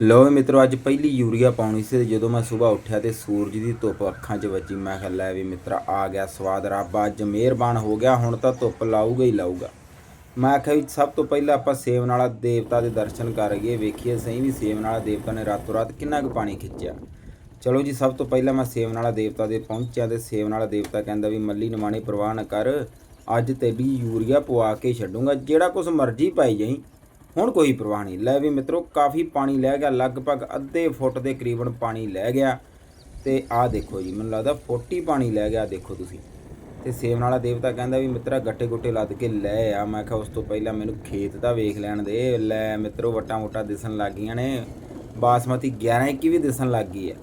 ਲੋ ਵੀ ਮਿੱਤਰੋ, ਅੱਜ ਪਹਿਲੀ ਯੂਰੀਆ ਪਾਉਣੀ ਸੀ ਤੇ ਜਦੋਂ ਮੈਂ ਸਵੇਰ ਉੱਠਿਆ ਤੇ ਸੂਰਜ ਦੀ ਧੁੱਪ ਅੱਖਾਂ 'ਚ ਵੱਜੀ, ਮੈਂ ਕਿਹਾ, ਲੈ ਵੀ ਮਿੱਤਰਾ, ਆ ਗਿਆ ਸਵਾਦ ਰੱਬ, ਅੱਜ ਮਿਹਰਬਾਨ ਹੋ ਗਿਆ, ਹੁਣ ਤਾਂ ਧੁੱਪ ਲਾਊਗਾ ਹੀ ਲਾਊਗਾ। ਮੈਂ ਆਖਿਆ ਵੀ ਸਭ ਤੋਂ ਪਹਿਲਾਂ ਆਪਾਂ ਸੇਵਨ ਵਾਲਾ ਦੇਵਤਾ ਦੇ ਦਰਸ਼ਨ ਕਰ ਗਏ, ਵੇਖੀਏ ਸਹੀ ਵੀ ਸੇਵਨ ਵਾਲਾ ਦੇਵਤਾ ਨੇ ਰਾਤੋਂ ਰਾਤ ਕਿੰਨਾ ਕੁ ਪਾਣੀ ਖਿੱਚਿਆ। ਚਲੋ ਜੀ, ਸਭ ਤੋਂ ਪਹਿਲਾਂ ਮੈਂ ਸੇਵਨ ਵਾਲਾ ਦੇਵਤਾ ਦੇ ਪਹੁੰਚਿਆ ਤੇ ਸੇਵਨ ਵਾਲਾ ਦੇਵਤਾ ਕਹਿੰਦਾ ਵੀ ਮੱਲੀ ਨਿਮਾਣੇ ਪ੍ਰਵਾਹ ਨਾ ਕਰ, ਅੱਜ ਤੇਰੀ ਯੂਰੀਆ ਪਵਾ ਕੇ ਛੱਡੂੰਗਾ, ਜਿਹੜਾ ਕੁਝ ਮਰਜ਼ੀ ਪਾਈ ਜਾਈ। ਹੁਣ ਕੋਈ ਪ੍ਰਵਾਹ ਨਹੀਂ। ਲੈ ਵੀ ਮਿੱਤਰੋ, ਕਾਫੀ ਪਾਣੀ ਲੈ ਗਿਆ। ਲਗਭਗ ਅੱਧੇ ਫੁੱਟ ਦੇ ਕਰੀਬਨ ਪਾਣੀ ਲੈ ਗਿਆ। ਤੇ ਆਹ ਦੇਖੋ ਜੀ, ਮੈਨੂੰ ਲੱਗਦਾ 40 ਪਾਣੀ ਲੈ ਗਿਆ, ਦੇਖੋ ਤੁਸੀਂ। ਤੇ ਸੇਵਨ ਵਾਲਾ ਦੇਵਤਾ ਕਹਿੰਦਾ ਵੀ, ਮਿੱਤਰਾ, ਗੱਟੇ ਗੁੱਟੇ ਲੱਦ ਕੇ ਲੈ ਆ। ਮੈਂ ਕਿਹਾ, ਉਸ ਤੋਂ ਪਹਿਲਾਂ ਮੈਨੂੰ ਖੇਤ ਦਾ ਵੇਖ ਲੈਣ ਦੇ। ਲੈ ਮਿੱਤਰੋ, ਵਟਾਂ ਵਟਾਂ ਦਿਸਣ ਲੱਗ ਗਈਆਂ ਨੇ। ਬਾਸਮਤੀ 11 21 ਵੀ ਦਿਸਣ ਲੱਗ ਗਈ ਹੈ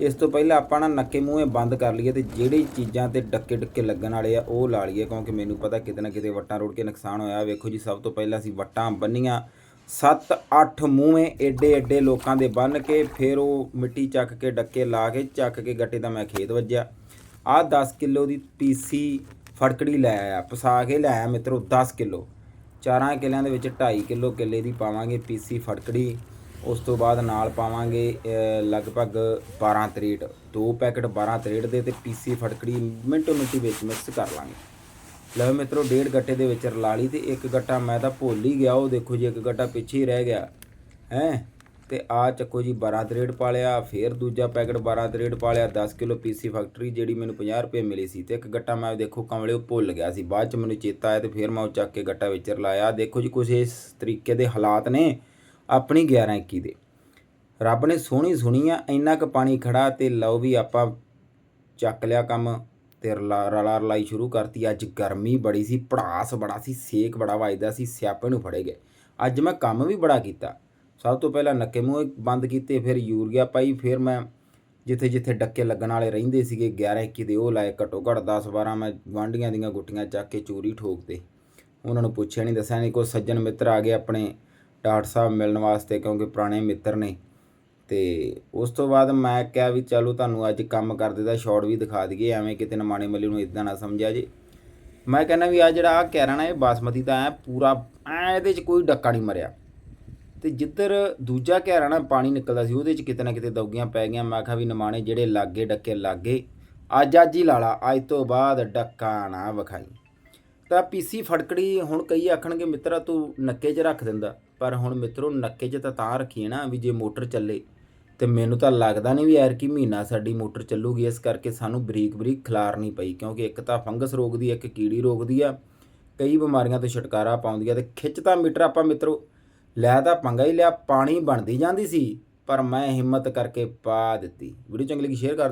ਇਸ ਤੋਂ ਪਹਿਲਾਂ ਆਪਾਂ ਨਾ ਨੱਕੇ ਮੂੰਹੇ ਬੰਦ ਕਰ ਲਈਏ ਤੇ ਜਿਹੜੀ ਚੀਜ਼ਾਂ ਤੇ ਡੱਕੇ ਡੱਕੇ ਲੱਗਣ ਵਾਲੇ ਆ, ਉਹ ਲਾ ਲਈਏ। ਕਿਉਂਕਿ ਮੈਨੂੰ ਪਤਾ ਕਿਤੇ ਨਾ ਕਿਤੇ ਵੱਟਾਂ ਰੋੜ ਕੇ ਨੁਕਸਾਨ ਹੋਇਆ। ਵੇਖੋ ਜੀ, ਸਭ ਤੋਂ ਪਹਿਲਾਂ ਅਸੀਂ ਵੱਟਾਂ ਬੰਨੀਆਂ। 7-8 ਮੂੰਹੇ ਏਡੇ ਏਡੇ ਲੋਕਾਂ ਦੇ ਬੰਨ ਕੇ ਫਿਰ ਉਹ ਮਿੱਟੀ ਚੱਕ ਕੇ ਡੱਕੇ ਲਾ ਕੇ ਚੱਕ ਕੇ ਗੱਟੇ ਦਾ ਮੈਂ ਖੇਤ ਵੱਜਿਆ। ਆਹ 10 ਕਿਲੋ ਦੀ ਪੀਸੀ ਫੜਕੜੀ ਲੈ ਆਇਆ ਪਸਾ ਕੇ ਲੈ ਆਇਆ ਮਿੱਤਰੋ 10 ਕਿਲੋ। ਚਾਰਾਂ ਕਿਲਿਆਂ ਦੇ ਵਿੱਚ 2.5 ਕਿਲੋ ਕਿੱਲੇ ਦੀ ਪਾਵਾਂਗੇ ਪੀਸੀ ਫੜਕੜੀ। ਉਸ ਤੋਂ ਬਾਅਦ ਨਾਲ ਪਾਵਾਂਗੇ ਲਗਭਗ 12 ਤਰੇਟ ਦੋ ਪੈਕਟ 12 ਤਰੇਟ ਦੇ ਤੇ ਪੀਸੀ ਫੜਕੜੀ ਮਿੰਟੋ ਮਿੰਟੀ ਵਿੱਚ ਮਿਕਸ ਕਰ ਲਾਂਗੇ। ਲਓ ਮਿੱਤਰੋ, ਡੇਢ ਗੱਟੇ ਦੇ ਵਿੱਚ ਰਲਾ ਲਈ ਤੇ ਇੱਕ ਗੱਟਾ ਮੈਂ ਤਾਂ ਭੁੱਲ ਹੀ ਗਿਆ, ਉਹ ਦੇਖੋ ਜੀ, ਇੱਕ ਗੱਟਾ ਪਿੱਛੇ ਹੀ ਰਹਿ ਗਿਆ। ਹੈ? ਤੇ ਆ ਚੱਕੋ ਜੀ 12 ਤਰੇੜ ਪਾ ਲਿਆ ਫਿਰ ਦੂਜਾ ਪੈਕਟ 12 ਦਰੇਡ ਪਾ ਲਿਆ 10 ਕਿਲੋ ਪੀਸੀ ਫੈਕਟਰੀ ਜਿਹੜੀ ਮੈਨੂੰ 50 ਰੁਪਏ ਮਿਲੀ ਸੀ ਤੇ ਇੱਕ ਗੱਟਾ ਮੈਂ ਦੇਖੋ ਕਮਲੇ ਉਹ ਭੁੱਲ ਗਿਆ ਸੀ। ਬਾਅਦ ਚ ਮੈਨੂੰ ਚੇਤਾ ਆਇਆ ਤੇ ਫਿਰ ਮੈਂ ਉਹ ਚੱਕ ਕੇ ਗੱਟਾ ਵਿੱਚ ਰਲਾਇਆ। ਦੇਖੋ ਜੀ ਕੁਝ ਇਸ ਤਰੀਕੇ ਦੇ ਹਾਲਾਤ ਨੇ ਆਪਣੀ 11 21 ਦੇ। ਰੱਬ ਨੇ ਸੋਹਣੀ ਸੁਣੀ ਆ, ਇੰਨਾ ਕੁ ਪਾਣੀ ਖੜਾ ਤੇ ਲਓ ਵੀ ਆਪਾਂ ਚੱਕ ਲਿਆ ਕੰਮ। ਤੇ ਰਲਾ ਰਲਾ ਰਲਾਈ ਸ਼ੁਰੂ ਕਰਤੀ। ਅੱਜ ਗਰਮੀ ਬੜੀ ਸੀ ਪੜਾਸ ਬੜਾ ਸੀ, ਸੇਕ ਬੜਾ ਵੱਜਦਾ ਸੀ, ਸਿਆਪੇ ਨੂੰ ਫੜੇ ਗਏ। ਅੱਜ ਮੈਂ ਕੰਮ ਵੀ ਬੜਾ ਕੀਤਾ। ਸਭ ਤੋਂ ਪਹਿਲਾਂ ਨੱਕੇ ਮੂੰਹ ਬੰਦ ਕੀਤੇ, ਫਿਰ ਯੂਰੀਆ ਪਾਈ, ਫਿਰ ਮੈਂ ਜਿੱਥੇ ਜਿੱਥੇ ਡੱਕੇ ਲੱਗਣ ਵਾਲੇ ਰਹਿੰਦੇ ਸੀਗੇ 11 21 ਦੇ ਉਹ ਲਾਏ। ਘੱਟੋ ਘੱਟ 10 12 ਮੈਂ ਗੁਆਂਢੀਆਂ ਦੀਆਂ ਗੁੱਟੀਆਂ ਚੱਕ ਕੇ ਚੋਰੀ ਠੋਕਦੇ ਉਹਨਾਂ ਨੂੰ ਪੁੱਛਿਆ ਨਹੀਂ ਦੱਸਿਆ ਨਹੀਂ ਕੋਈ ਸੱਜਣ ਮਿੱਤਰ ਆ ਗਏ ਆਪਣੇ ਡਾਕਟਰ ਸਾਹਿਬ ਮਿਲਣ ਵਾਸਤੇ, ਕਿਉਂਕਿ ਪੁਰਾਣੇ ਮਿੱਤਰ ਨੇ। ਤੇ ਉਸ ਤੋਂ ਬਾਅਦ ਮੈਂ ਕਿਹਾ ਵੀ ਚਲੋ ਤੁਹਾਨੂੰ ਅੱਜ ਕੰਮ ਕਰਦੇ ਦਾ ਸ਼ਾਰਟ ਵੀ ਦਿਖਾ ਦਈਏ, ਐਵੇਂ ਕਿਤੇ ਨਮਾਣੇ ਮੱਲੇ ਨੂੰ ਇਦਾਂ ਨਾ ਸਮਝਿਆ ਜੇ। ਮੈਂ ਕਹਿੰਦਾ ਵੀ ਆ ਜਿਹੜਾ ਆ ਕਹਿ ਨਾ ਇਹ ਬਾਸਮਤੀ ਦਾ ਐ ਪੂਰਾ, ਐ ਇਹਦੇ 'ਚ ਕੋਈ ਡੱਕਾ ਨਹੀਂ ਮਰਿਆ। ਤੇ ਜਿੱਧਰ ਦੂਜਾ ਘੇਰਾ ਨਾ ਪਾਣੀ ਨਿਕਲਦਾ ਸੀ, ਉਹਦੇ 'ਚ ਕਿਤੇ ਨਾ ਕਿਤੇ ਦੌਗੀਆਂ ਪੈ ਗਈਆਂ। ਮੈਂ ਕਿਹਾ ਵੀ ਨਮਾਣੇ ਜਿਹੜੇ ਲਾਗੇ ਡੱਕੇ ਲਾਗੇ, ਅੱਜ ਅੱਜ ਹੀ ਲਾ ਲਾ, ਅੱਜ ਤੋਂ ਬਾਅਦ ਡੱਕਾ ਨਾ ਵਿਖਾਈ। ਤਾਂ ਪੀਸੀ ਫੜਕੜੀ ਹੁਣ ਕਈ ਆਖਣਗੇ, ਮਿੱਤਰਾ ਤੂੰ ਨੱਕੇ 'ਚ ਰੱਖ ਦਿੰਦਾ। ਪਰ ਹੁਣ ਮਿੱਤਰੋ, ਨੱਕੇ 'ਚ ਤਾਂ ਤਾਂ ਰੱਖੀਏ ਨਾ, ਵੀ ਜੇ ਮੋਟਰ ਚੱਲੇ ਤੇ ਮੈਨੂੰ ਤਾਂ ਲੱਗਦਾ ਨਹੀਂ ਵੀ ਯਾਰ ਕਿ ਮਹੀਨਾ ਸਾਡੀ ਮੋਟਰ ਚੱਲੂਗੀ ਇਸ ਕਰਕੇ ਸਾਨੂੰ ਬਰੀਕ ਬਰੀਕ ਖਿਲਾਰਨੀ ਪਈ ਕਿਉਂਕਿ ਇੱਕ ਤਾਂ ਫੰਗਸ ਰੋਕਦੀ ਹੈ, ਇੱਕ ਕੀੜੀ ਰੋਕਦੀ ਆ ਕਈ ਬਿਮਾਰੀਆਂ ਤੋਂ ਛੁਟਕਾਰਾ ਪਾਉਂਦੀ ਆ ਤੇ ਖਿੱਚ ਤਾਂ ਮੀਟਰ ਆਪਾਂ ਮਿੱਤਰੋ ਲੈ ਤਾਂ ਪੰਗਾ ਹੀ ਲਿਆ ਪਾਣੀ ਬਣਦੀ ਜਾਂਦੀ ਸੀ ਪਰ ਮੈਂ ਹਿੰਮਤ ਕਰਕੇ ਪਾ ਦਿੱਤੀ। ਵੀਡੀਓ ਚੰਗੀ ਲੱਗੀ ਸ਼ੇਅਰ ਕਰ